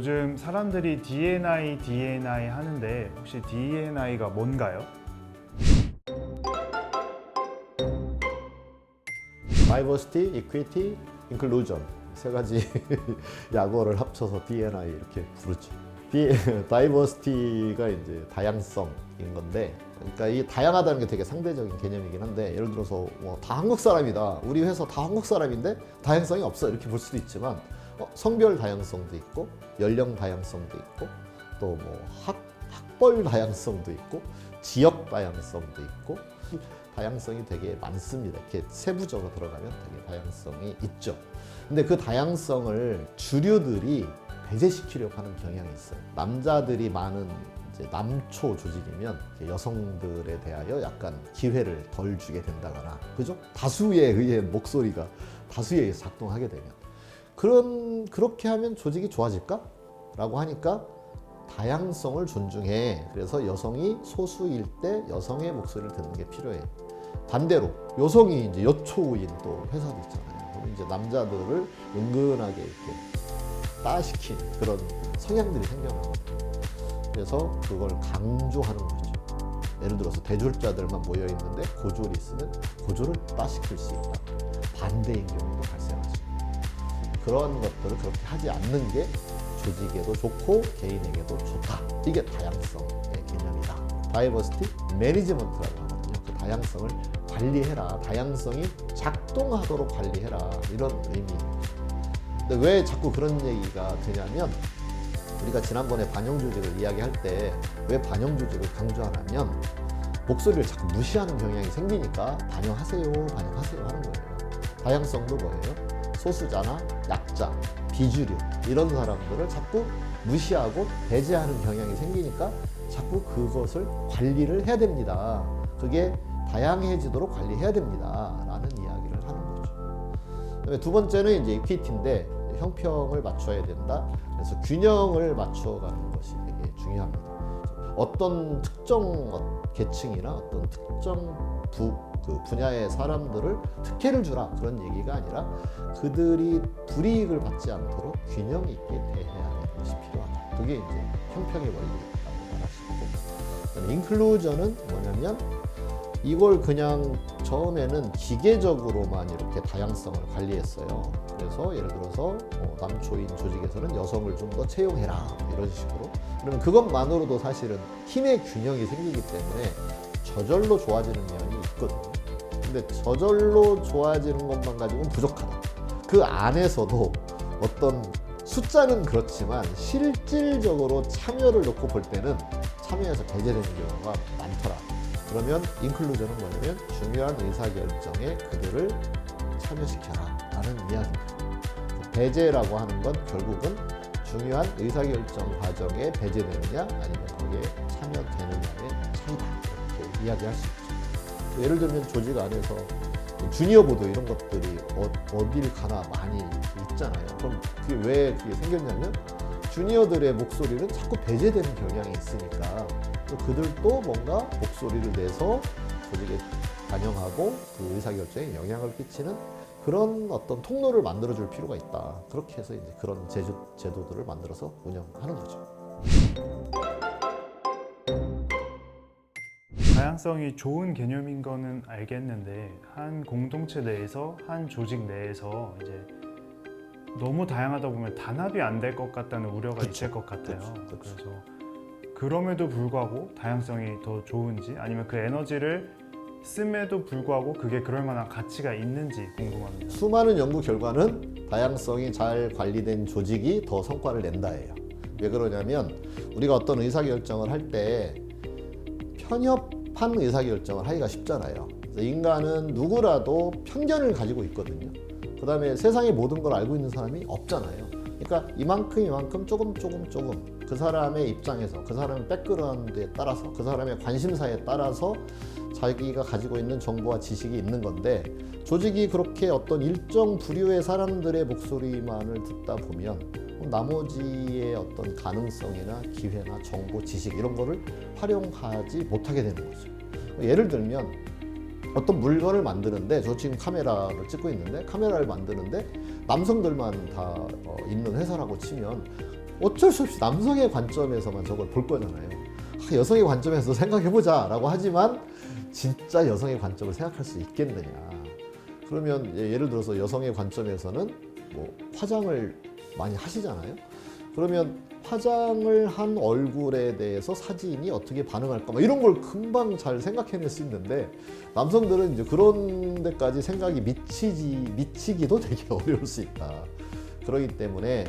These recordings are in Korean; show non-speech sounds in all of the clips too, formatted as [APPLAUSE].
요즘 사람들이 D&I, D&I 하는데 혹시 D&I가 뭔가요? Diversity, Equity, Inclusion 세 가지 [LAUGHS] 약어를 합쳐서 D&I 이렇게 부르죠. Diversity가 이제 다양성인 건데, 그러니까 이 다양하다는 게 되게 상대적인 개념이긴 한데, 예를 들어서 뭐 다 한국 사람이다, 우리 회사 다 한국 사람인데 다양성이 없어 이렇게 볼 수도 있지만, 어, 성별 다양성도 있고, 연령 다양성도 있고, 또뭐 학, 학벌 다양성도 있고, 지역 다양성도 있고, 다양성이 되게 많습니다. 이렇게 세부적으로 들어가면 되게 다양성이 있죠. 근데 그 다양성을 주류들이 배제시키려고 하는 경향이 있어요. 남자들이 많은 이제 남초 조직이면 여성들에 대하여 약간 기회를 덜 주게 된다거나, 그죠? 다수에 의해 목소리가 다수에 의해 작동하게 되면 그런 그렇게 하면 조직이 좋아질까? 라고 하니까 다양성을 존중해. 그래서 여성이 소수일 때 여성의 목소리를 듣는 게 필요해. 반대로 여성이 이제 여초인 또 회사도 있잖아요. 그럼 이제 남자들을 은근하게 이렇게 따시킨 그런 성향들이 생겨나거든요. 그래서 그걸 강조하는 거죠. 예를 들어서 대졸자들만 모여 있는데 고졸이 있으면 고졸을 따시킬 수 있다. 반대인 발생하죠. 그런 것들을 그렇게 하지 않는 게 조직에도 좋고 개인에게도 좋다. 이게 다양성의 개념이다. 다이버시티 매니지먼트라고 하거든요. 그 다양성을 관리해라. 다양성이 작동하도록 관리해라. 이런 의미입니다. 근데 왜 자꾸 그런 얘기가 되냐면 우리가 지난번에 반영 조직을 이야기할 때 왜 반영 조직을 강조하냐면 목소리를 자꾸 무시하는 경향이 생기니까 반영하세요, 반영하세요 하는 거예요. 다양성도 뭐예요? 소수자나 약자, 비주류 이런 사람들을 자꾸 무시하고 배제하는 경향이 생기니까 자꾸 그것을 관리를 해야 됩니다. 그게 다양해지도록 관리해야 됩니다. 라는 이야기를 하는 거죠. 두 번째는 이제 이퀴티인데 형평을 맞춰야 된다. 그래서 균형을 맞춰가는 것이 되게 중요합니다. 어떤 특정 계층이나 어떤 특정 부, 그 분야의 사람들을 특혜를 주라 그런 얘기가 아니라 그들이 불이익을 받지 않도록 균형 있게 대해야 하는 것이 필요하다. 그게 이제 형평의 원리라고 말할 수 있고, 인클루전은 뭐냐면 이걸 그냥 처음에는 기계적으로만 이렇게 다양성을 관리했어요. 그래서 예를 들어서 어, 남초인 조직에서는 여성을 좀 더 채용해라 이런 식으로. 그러면 그것만으로도 사실은 힘의 균형이 생기기 때문에 저절로 좋아지는 면이 있거든요. 근데 저절로 좋아지는 것만 가지고는 부족하다. 그 안에서도 어떤 숫자는 그렇지만 실질적으로 참여를 놓고 볼 때는 참여해서 배제되는 경우가 많더라. 그러면 인클루전은 뭐냐면 중요한 의사결정에 그들을 참여시켜라 라는 이야기입니다. 배제라고 하는 건 결국은 중요한 의사결정 과정에 배제되느냐 아니면 거기에 참여되느냐의 있죠. 예를 들면 조직 안에서 주니어 보도 이런 것들이 어, 딜 가나 많이 있잖아요. 그럼 그게 왜 그게 생겼냐면 주니어들의 목소리는 자꾸 배제되는 경향이 있으니까 또 그들도 뭔가 목소리를 내서 조직에 반영하고 그 의사결정에 영향을 끼치는 그런 어떤 통로를 만들어 줄 필요가 있다. 그렇게 해서 이제 그런 제조, 제도들을 만들어서 운영하는 거죠. 다양성이 좋은 개념인 거는 알겠는데 한 공동체 내에서 한 조직 내에서 이제 너무 다양하다 보면 단합이 안 될 것 같다는 우려가 그쵸. 있을 것 같아요. 그쵸. 그쵸. 그래서 그럼에도 불구하고 다양성이 더 좋은지 아니면 그 에너지를 씀에도 불구하고 그게 그럴 만한 가치가 있는지 궁금합니다. 수많은 연구 결과는 다양성이 잘 관리된 조직이 더 성과를 낸다예요. 왜 그러냐면 우리가 어떤 의사결정을 할 때 편협 한 의사결정을 하기가 쉽잖아요. 그래서 인간은 누구라도 편견을 가지고 있거든요. 그 다음에 세상의 모든 걸 알고 있는 사람이 없잖아요. 그러니까 이만큼 이만큼 조금 조금 조금 그 사람의 입장에서 그 사람의 백그라운드에 따라서 그 사람의 관심사에 따라서 자기가 가지고 있는 정보와 지식이 있는 건데 조직이 그렇게 어떤 일정 부류의 사람들의 목소리만을 듣다 보면 나머지의 어떤 가능성이나 기회나 정보, 지식 이런 거를 활용하지 못하게 되는 거죠. 예를 들면 어떤 물건을 만드는데 저 지금 카메라를 찍고 있는데 카메라를 만드는데 남성들만 다 어, 있는 회사라고 치면 어쩔 수 없이 남성의 관점에서만 저걸 볼 거잖아요. 아, 여성의 관점에서 생각해보자라고 하지만 진짜 여성의 관점을 생각할 수 있겠느냐. 그러면 예- 예를 들어서 여성의 관점에서는 뭐 화장을 많이 하시잖아요. 그러면 화장을 한 얼굴에 대해서 사진이 어떻게 반응할까 막 이런 걸 금방 잘 생각해낼 수 있는데 남성들은 이제 그런 데까지 생각이 미치지 미치기도 되게 [LAUGHS] 어려울 수 있다. 그렇기 때문에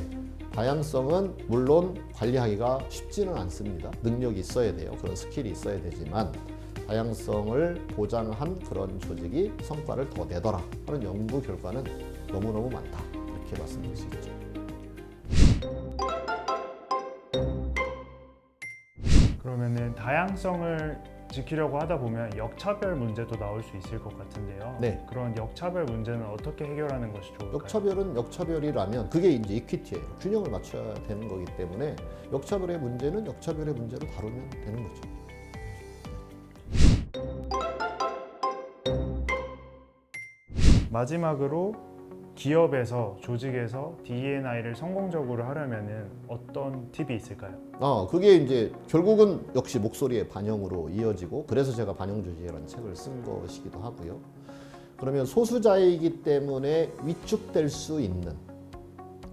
다양성은 물론 관리하기가 쉽지는 않습니다. 능력이 있어야 돼요. 그런 스킬이 있어야 되지만 다양성을 보장한 그런 조직이 성과를 더 내더라 하는 연구 결과는 너무너무 많다. 이렇게 말씀드릴 수 있죠. 다양성을 지키려고 하다 보면 역차별 문제도 나올 수 있을 것 같은데요. 네. 그런 역차별 문제는 어떻게 해결하는 것이 좋을까요? 역차별은 역차별이라면 그게 이제 이퀴티예요. 균형을 맞춰야 되는 거기 때문에 역차별의 문제는 역차별의 문제로 다루면 되는 거죠. 마지막으로 기업에서 조직에서 D&I를 성공적으로 하려면은 어떤 팁이 있을까요? 아, 그게 이제 결국은 역시 목소리의 반영으로 이어지고 그래서 제가 반영 조직이라는 책을 쓴 것이기도 하고요. 그러면 소수자이기 때문에 위축될 수 있는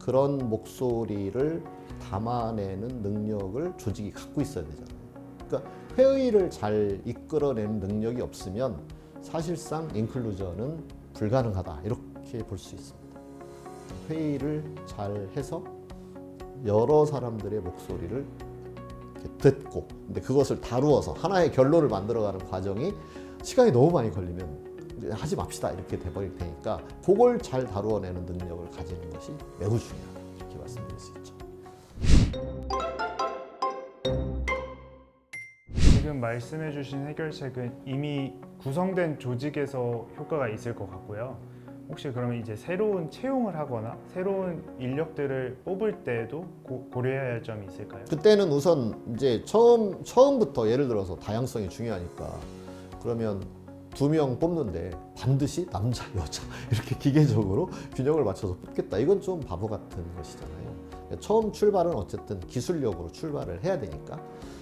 그런 목소리를 담아내는 능력을 조직이 갖고 있어야 되잖아요. 그러니까 회의를 잘 이끌어내는 능력이 없으면 사실상 인클루전은 불가능하다 이렇게 볼 수 있습니다. 회의를 잘 해서 여러 사람들의 목소리를 이렇게 듣고 근데 그것을 다루어서 하나의 결론을 만들어가는 과정이 시간이 너무 많이 걸리면 하지 맙시다 이렇게 돼버릴 테니까 그걸 잘 다루어내는 능력을 가지는 것이 매우 중요하다 이렇게 말씀드릴 수 있죠. 지금 말씀해주신 해결책은 이미 구성된 조직에서 효과가 있을 것 같고요. 혹시 그러면 이제 새로운 채용을 하거나 새로운 인력들을 뽑을 때도 고, 고려해야 할 점이 있을까요? 그때는 우선 이제 처음 처음부터 예를 들어서 다양성이 중요하니까 그러면 두 명 뽑는데 반드시 남자 [LAUGHS] 여자 이렇게 기계적으로 균형을 맞춰서 뽑겠다 이건 좀 바보 같은 것이잖아요. 처음 출발은 어쨌든 기술력으로 출발을 해야 되니까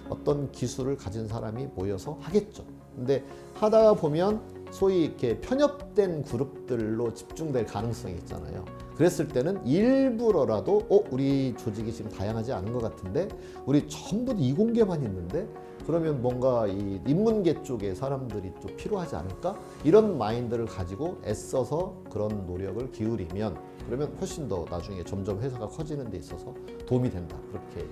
어떤 기술을 가진 사람이 모여서 하겠죠. 근데 하다가 보면 소위 이렇게 편협된 그룹들로 집중될 가능성이 있잖아요. 그랬을 때는 일부러라도 어 우리 조직이 지금 다양하지 않은 것 같은데 우리 전부 이공계만 있는데 그러면 뭔가 이 인문계 쪽에 사람들이 좀 필요하지 않을까 이런 마인드를 가지고 애써서 그런 노력을 기울이면 그러면 훨씬 더 나중에 점점 회사가 커지는 데 있어서 도움이 된다 그렇게